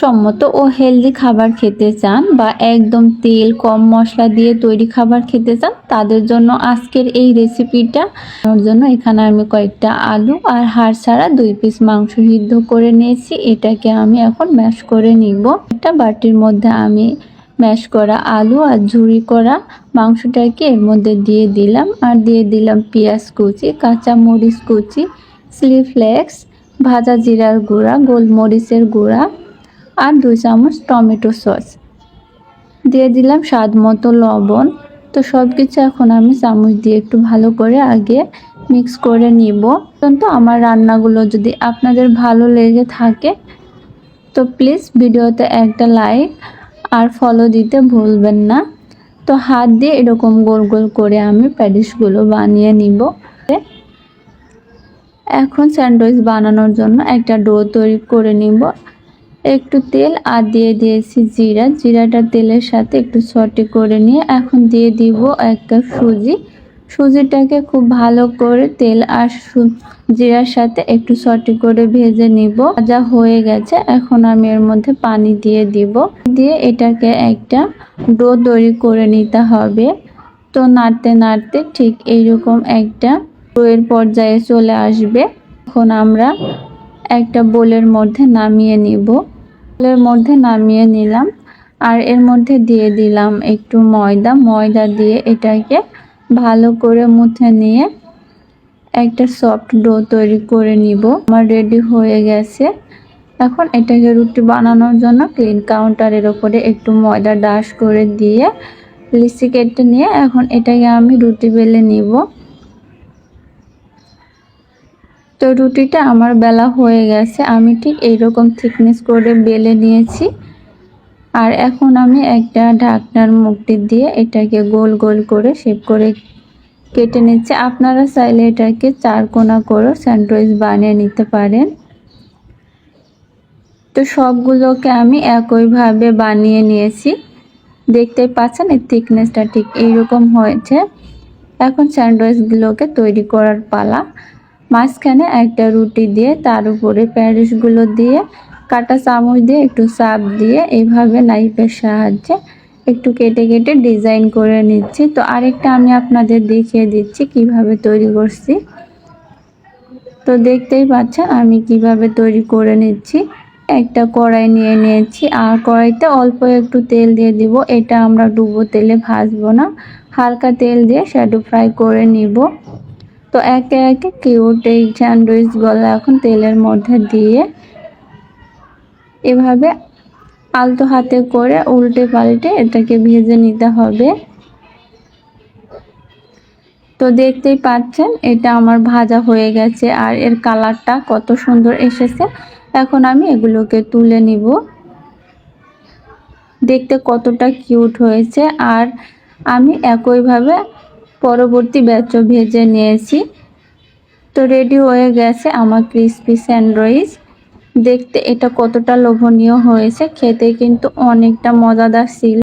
সম্মত ও হেলদি খাবার খেতে চান বা একদম তেল, কম মশলা দিয়ে তৈরি খাবার খেতে চান, তাদের জন্য আজকের এই রেসিপিটা ওর জন্য এখানে আমি কয়েকটা আলু আর হাড় ছাড়া দুই পিস মাংস সিদ্ধ করে নিয়েছি। এটাকে আমি এখন ম্যাশ করে নিব। একটা বাটির মধ্যে আমি ম্যাশ করা আলু আর ঝুরি করা মাংসটাকে এর মধ্যে দিয়ে দিলাম আর দিয়ে দিলাম পেঁয়াজ কুচি কাঁচা মরিচ কুচি চিলি ফ্লেক্স ভাজা জিরার গুঁড়া, গোলমরিচের গুঁড়া আর দুই চামচ টমেটো সস। দিয়ে দিলাম স্বাদ মতো লবণ। তো সব কিছু এখন আমি চামচ দিয়ে একটু ভালো করে আগে মিক্স করে নিব। তো আমার রান্নাগুলো যদি আপনাদের ভালো লেগে থাকে, তো প্লিজ ভিডিওতে একটা লাইক আর ফলো দিতে ভুলবেন না। তো হাত দিয়ে এরকম গোল গোল করে আমি প্যাডিসগুলো বানিয়ে নিব। এখন স্যান্ডউইচ বানানোর জন্য একটা ডো তৈরি করে নিব। একটু তেল আর দিয়ে দিয়েছি জিরা। জিরাটা তেলের সাথে একটু সটে করে নিয়ে এখন দিয়ে দিব এক কাপ সুজি। সুজিটাকে খুব ভালো করে তেল আর জিরার সাথে একটু সটে করে ভেজে নিব। যা হয়ে গেছে, এখন আমি এর মধ্যে পানি দিয়ে দিব। দিয়ে এটাকে একটা ডো তৈরি করে নিতে হবে। তো নাড়তে নাড়তে ঠিক এইরকম একটা ডোয়ের পর্যায়ে চলে আসবে। এখন আমরা একটা বোলের মধ্যে নামিয়ে নিব। বোলের মধ্যে নামিয়ে নিলাম আর এর মধ্যে দিয়ে দিলাম একটু ময়দা। ময়দা দিয়ে এটাকে ভালো করে মুথে নিয়ে একটা সফট ডো তৈরি করে নিব। আমার রেডি হয়ে গেছে। এখন এটাকে রুটি বানানোর জন্য ক্লিন কাউন্টারের ওপরে একটু ময়দা ডাশ করে দিয়ে লিচি কেটে নিয়ে এখন এটাকে আমি রুটি বেলে নিব। তো রুটিটা আমার বেলা হয়ে গেছে। আমি ঠিক এইরকম থিকনেস করে বেলে নিয়েছি। আর এখন আমি একটা ঢাকনার মুখটি দিয়ে এটাকে গোল গোল করে শেপ করে কেটে নিচ্ছে। আপনারা চাইলে এটাকে চার কোনা করে স্যান্ডউইচ বানিয়ে নিতে পারেন। তো সবগুলোকে আমি একইভাবে বানিয়ে নিয়েছি। দেখতে পাচ্ছেন এর থিকনেসটা ঠিক এইরকম হয়েছে। এখন স্যান্ডউইচগুলোকে তৈরি করার পালা। মাঝখানে একটা রুটি দিয়ে, তার উপরে প্যারিসগুলো দিয়ে, কাটা চামচ দিয়ে, একটু চাপ দিয়ে এইভাবে নাইফের সাহায্যে একটু কেটে কেটে ডিজাইন করে নিচ্ছি। তো আরেকটা আমি আপনাদের দেখিয়ে দিচ্ছি কীভাবে তৈরি করছি। তো দেখতেই পাচ্ছেন আমি কীভাবে তৈরি করে নিচ্ছি। একটা কড়াই নিয়ে নিয়েছি। আর কড়াইতে অল্প একটু তেল দিয়ে দিব। এটা আমরা ডুবো তেলে ভাজবো না। হালকা তেল দিয়ে শ্যাডো ফ্রাই করে নিব। তো একে একে কিউট এই স্যান্ডউইচগুলো এখন তেলের মধ্যে দিয়ে এভাবে আলতো হাতে করে উল্টে পাল্টে এটাকে ভেজে নিতে হবে। তো দেখতেই পাচ্ছেন, এটা আমার ভাজা হয়ে গেছে আর এর কালারটা কত সুন্দর এসেছে। এখন আমি এগুলোকে তুলে নিব। দেখতে কতটা কিউট হয়েছে আর আমি একইভাবে পরবর্তী ব্যাচ ভেজে নিয়েছি। তো রেডি হয়ে গেছে আমার ক্রিসপি স্যান্ডউইচ দেখতে এটা কতটা লোভনীয় হয়েছে, খেতে কিন্তু অনেকটা মজাদার ছিল।